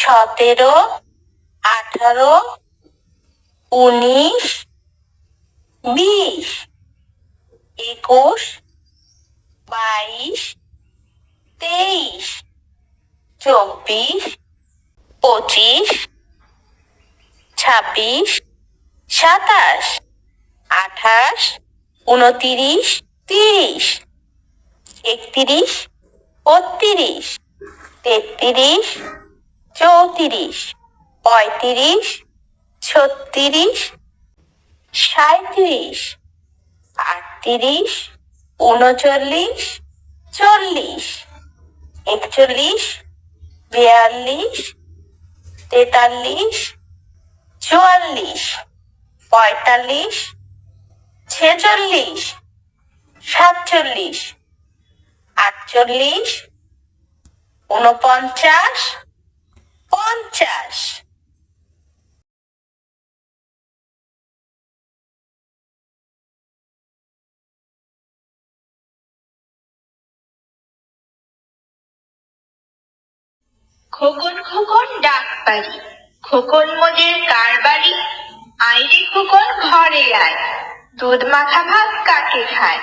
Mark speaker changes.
Speaker 1: সতেরো, আঠারো, উনিশ, বিশ, একুশ, বাইশ, তেইশ, চব্বিশ, পঁচিশ, ছাব্বিশ, সাতাশ, আঠাশ, উনতিরিশ, তিরিশ, একত্রিশ, বত্রিশ, তেত্রিশ চৌত্রিশ, পঁয়ত্রিশ, ছত্রিশ সাঁত্রিশ আটত্রিশ, উনচল্লিশ, চল্লিশ, একচল্লিশ, বিয়াল্লিশ, তেতাল্লিশ, চুয়াল্লিশ, পঁয়তাল্লিশ, ছেচল্লিশ, সাতচল্লিশ, আটচল্লিশ উনপঞ্চাশ পঞ্চাশ।
Speaker 2: খোকন খোকন ডাক পারি, খোকন মোদের কার বাড়ি আইরে খোকন ঘরে আয়, দুধ মাখা ভাত কাকে খায়?